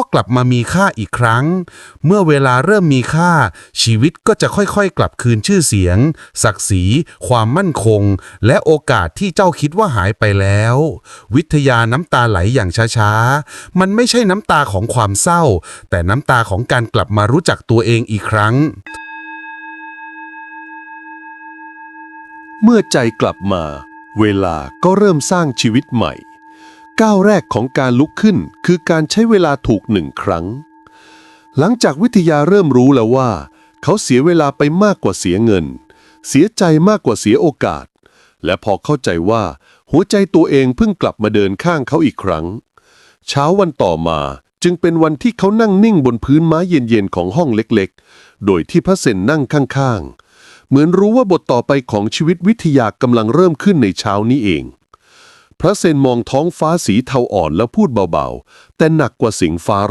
ก็กลับมามีค่าอีกครั้ง เมื่อเวลาเริ่มมีค่า ชีวิตก็จะค่อยๆ กลับคืนชื่อเสียง ศักดิ์ศรี ความมั่นคง และโอกาสที่เจ้าคิดว่าหายไปแล้ว วิทยาน้ำตาไหลอย่างช้าๆ มันไม่ใช่น้ำตาของความเศร้า แต่น้ำตาของการกลับมารู้จักตัวเองอีกครั้ง เมื่อใจกลับมา เวลาก็เริ่มสร้างชีวิตใหม่ ก้าวแรกของการลุกขึ้นคือการใช้เวลาถูกหนึ่งครั้ง หลังจากวิทยาเริ่มรู้แล้วว่า เขาเสียเวลาไปมากกว่าเสียเงิน เสียใจมากกว่าเสียโอกาส และพอเข้าใจว่า หัวใจตัวเองเพิ่งกลับมาเดินข้างเขาอีกครั้ง เช้าวันต่อมาจึงเป็นวันที่เขานั่งนิ่งบนพื้นไม้เย็นๆของห้องเล็กๆ โดยที่พระเซนนั่งข้างๆ เหมือนรู้ว่าบทต่อไปของชีวิตวิทยากำลังเริ่มขึ้นในเช้านี้เอง พระเซนมองท้องฟ้าสีเทาอ่อนแล้วพูดเบาๆ แต่หนักกว่าสิงฟ้า